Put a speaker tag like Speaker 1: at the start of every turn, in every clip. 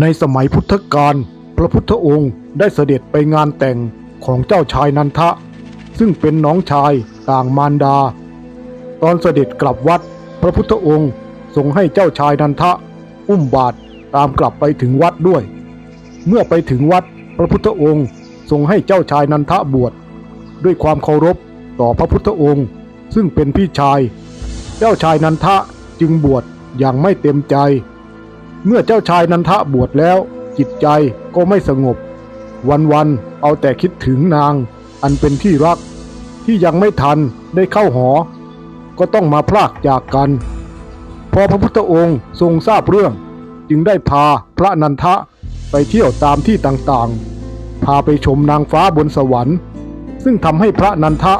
Speaker 1: ในสมัยพุทธกาลพระพุทธองค์ได้เสด็จไปงานแต่งของเจ้าชายนันทะ ซึ่งเป็นน้องชายต่างมารดา ตอนเสด็จกลับวัด พระพุทธองค์ทรงให้เจ้าชายนันทะ อุ้มบาตรตามกลับไปถึงวัดด้วย เมื่อไปถึงวัด พระพุทธองค์ทรงให้เจ้าชายนันทะบวชด้วยความเคารพต่อพระพุทธองค์ ซึ่งเป็นพี่ชาย เจ้าชายนันทะจึงบวชอย่างไม่เต็มใจ เมื่อเจ้าชายนันทะบวชแล้ว จิตใจก็ไม่สงบ วันๆเอาแต่คิดถึงนาง อันเป็นที่รัก ที่ยังไม่ทันได้เข้าหอ ก็ต้องมาพลากจากกัน พอพระพุทธองค์ทรงทราบเรื่อง จึงได้พาพระนันทะไปเที่ยวตามที่ต่างๆ พาไปชมนางฟ้าบนสวรรค์ ซึ่งทำให้พระนันทะ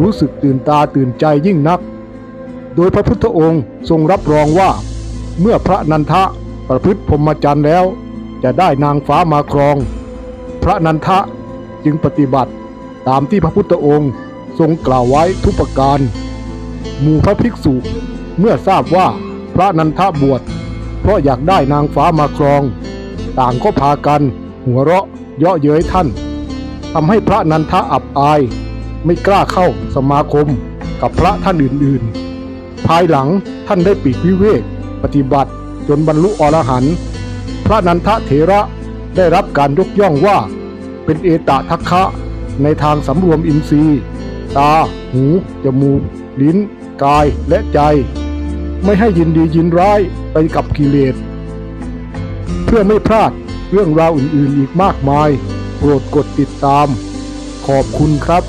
Speaker 1: รู้สึกตื่นตาตื่นใจยิ่งนัก โดยพระพุทธองค์ทรงรับรองว่า เมื่อพระนันทะ ประพฤติพรหมจรรย์แล้ว จะได้นางฟ้ามาครอง พระนันทะจึงปฏิบัติตามที่พระพุทธองค์ทรงกล่าวไว้ทุกประการ หมู่พระภิกษุเมื่อทราบว่าพระนันทะบวช เพราะอยากได้นางฟ้ามาครอง ต่างก็พากันหัวเราะเยาะเย้ยท่านทำให้พระนันทะอับอาย ไม่กล้าเข้าสมาคมกับพระท่านอื่นๆ ภายหลังท่านได้ปีกวิเวกปฏิบัติ จนบรรลุอรหันต์พระนันทะเถระได้รับการยกย่องว่า เป็นเอตะทัคคะในทางสำรวมอินทรีย์ ตา หู จมูก ลิ้น กายและใจ ไม่ให้ยินดียินร้ายไปกับกิเลส เพื่อไม่พลาดเรื่องราวอื่นๆอีกมากมาย โปรดกดติดตาม ขอบคุณครับ